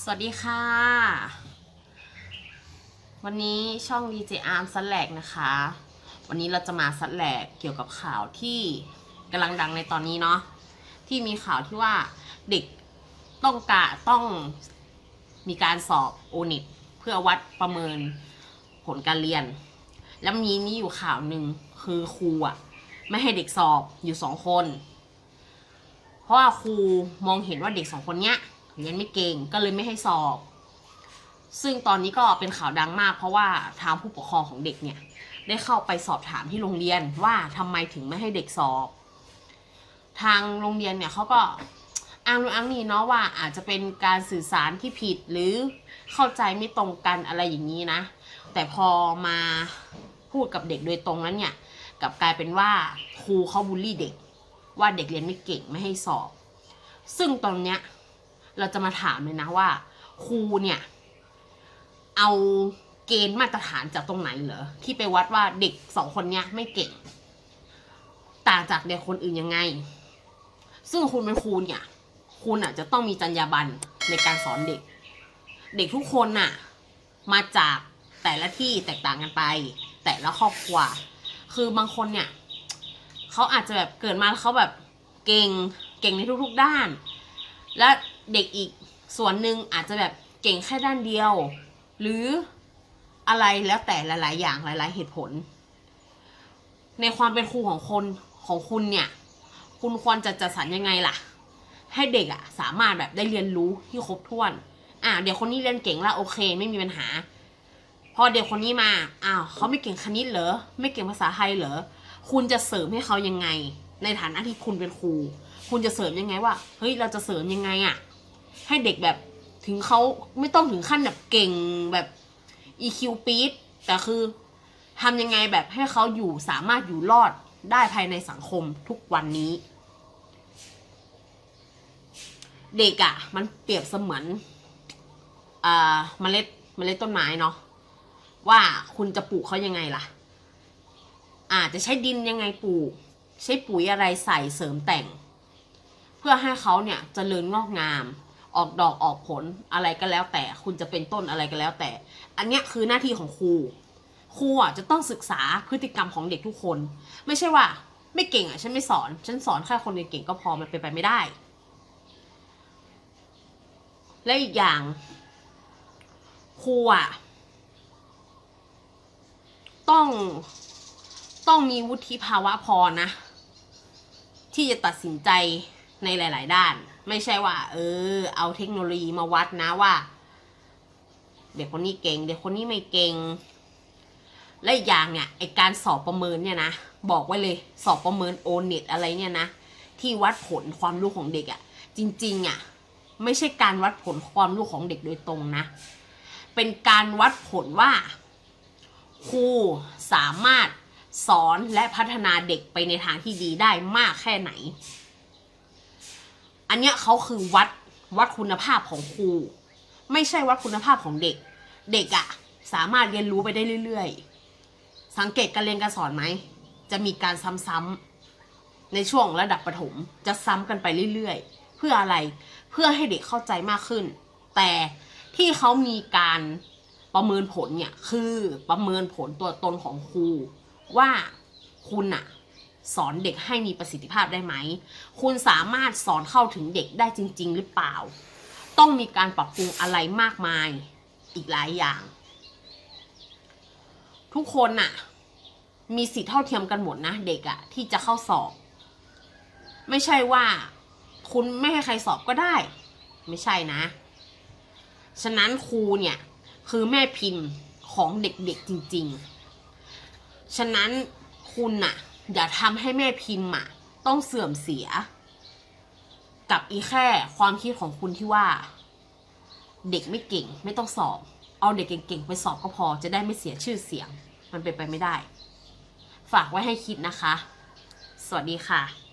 สวัสดีค่ะ วันนี้ช่อง DJ Arm ซัดแหลกนะคะ วันนี้เราจะมาซัดแหลกเกี่ยวกับข่าวที่กำลังดังในตอนนี้เนาะที่มีข่าวที่ว่าเด็กต้องกะต้องมีการสอบโอนิตเพื่อวัดประเมินผลการเรียน แล้วมีนี่อยู่ข่าวหนึ่งคือครูอะไม่ให้เด็กสอบอยู่สองคน เพราะว่าครูมองเห็นว่าเด็กสองคนเนี้ย เรียนไม่เก่งก็เลยไม่ให้สอบ ซึ่งตอนนี้ก็เป็นข่าวดังมาก เพราะว่าทางผู้ปกครองของเด็กเนี่ย ได้เข้าไปสอบถามที่โรงเรียนว่าทำไมถึงไม่ให้เด็กสอบ ทางโรงเรียนเนี่ยเขาก็อ้างนู่นอ้างนี่เนาะว่าอาจจะเป็นการสื่อสารที่ผิดหรือเข้าใจไม่ตรงกันอะไรอย่างนี้นะ แต่พอมาพูดกับเด็กโดยตรงนั้นเนี่ยกลับกลายเป็นว่าครูเขาบูลลี่เด็ก ว่าเด็กเรียนไม่เก่งไม่ให้สอบ ซึ่งตรงเนี้ย เราจะมาถามเลยนะว่าครูเนี่ย เอาเกณฑ์มาตรฐานจากตรงไหนเหรอที่ไปวัดว่าเด็กสองคนเนี้ยไม่เก่ง ต่างจากเด็กคนอื่นยังไง ซึ่งคุณเป็นครูเนี่ย คุณอะจะต้องมีจรรยาบรรณในการสอนเด็ก เด็กทุกคนน่ะ มาจากแต่ละที่แตกต่างกันไป แต่ละครอบครัว คือบางคนเนี่ยเขาอาจจะแบบเกิดมาแล้วเขาแบบเก่งเก่งในทุกๆด้าน และ เด็กอีกส่วนหนึ่งอาจจะแบบเก่งแค่ด้านเดียว หรืออะไรแล้วแต่หลาย ๆ อย่างหลาย ๆ เหตุผล ในความเป็นครูของคนของคุณเนี่ย คุณควรจะจัดสรรยังไงล่ะ ให้เด็กอะสามารถแบบได้เรียนรู้ที่ครบถ้วน อ่าเดี๋ยวคนนี้เรียนเก่งล้วโอเค ไม่มีปัญหา พอเด็กคนนี้มาอ้าวเขาไม่เก่งคณิตเหรอไม่เก่งภาษาไทยเหรอคุณจะเสริมให้เขายังไง ในฐานะที่คุณเป็นครู คุณจะเสริมยังไงว่าเฮ้ยเราจะเสริมยังไงอะ ให้เด็กแบบถึงเขาไม่ต้องถึงขั้นแบบเก่งแบบ EQ ปี๊ดแต่คือทำยังไงแบบให้เขาอยู่สามารถอยู่รอดได้ภายในสังคมทุกวันนี้ เด็กอะ่ะ มันเปรียบเสมือนอ่าเมล็ดเมล็ดต้นไม้เนาะว่าคุณจะปลูกเขายังไงล่ะ อาจจะใช้ดินยังไงปลูก ใช้ปุ๋ยอะไรใส่เสริมแต่ง เพื่อให้เขาเนี่ยจเจริญงอกงาม ออกดอกออกผลอะไรก็แล้วแต่ คุณจะเป็นต้นอะไรก็แล้วแต่ อันเนี้ยคือหน้าที่ของครู ครูอะจะต้องศึกษาพฤติกรรมของเด็กทุกคน ไม่ใช่ว่า ไม่เก่งอะฉันไม่สอน ฉันสอนแค่คนเก่งก็พอมันเป็นไปไม่ได้ และอีกอย่างครูอะต้องต้องมีวุฒิภาวะพอนะ ที่จะตัดสินใจในหลาย ๆ ด้าน ไม่ใช่ว่า เออ เอาเทคโนโลยีมาวัดนะว่า เด็กคนนี้เก่ง เด็กคนนี้ไม่เก่ง และอีกอย่างเนี่ยไอการสอบประเมินเนี่ยนะบอกไว้เลยสอบประเมินโอเน็ตอะไรเนี่ยนะที่วัดผลความรู้ของเด็กอะ่ะ จริง ๆอะ่ะไม่ใช่การวัดผลความรู้ของเด็กโดยตรงนะ เป็นการวัดผลว่า ครูสามารถสอนและพัฒนาเด็กไปในทางที่ดีได้มากแค่ไหน อันเนี้ยเขาคือวัดวัดคุณภาพของครู ไม่ใช่วัดคุณภาพของเด็ก เด็กอะสามารถเรียนรู้ไปได้เรื่อย ๆ สังเกตการเรียนการสอนไหม จะมีการซ้ำๆในช่วงระดับประถมจะซ้ำกันไปเรื่อยๆ เพื่ออะไรเพื่อให้เด็กเข้าใจมากขึ้น แต่ที่เขามีการประเมินผลเนี่ยคือประเมินผลตัวตนของครูว่าคุณอะ สอนเด็กให้มีประสิทธิภาพได้ไหม คุณสามารถสอนเข้าถึงเด็กได้จริง ๆ หรือเปล่า ต้องมีการปรับปรุงอะไรมากมายอีกหลายอย่าง ทุกคนน่ะ มีสิทธิเท่าเทียมกันหมดนะเด็กอะที่จะเข้าสอบ ไม่ใช่ว่าคุณไม่ให้ใครสอบก็ได้ ไม่ใช่นะ ฉะนั้นครูเนี่ยคือแม่พิมพ์ของเด็กๆจริง ๆ ฉะนั้นคุณน่ะ อย่าทำให้แม่พิมพ์อะต้องเสื่อมเสีย กับอีแค่ความคิดของคุณที่ว่า เด็กไม่เก่งไม่ต้องสอบ เอาเด็กเก่งๆไปสอบก็พอจะได้ไม่เสียชื่อเสียง มันเป็นไปไม่ได้ ฝากไว้ให้คิดนะคะ สวัสดีค่ะ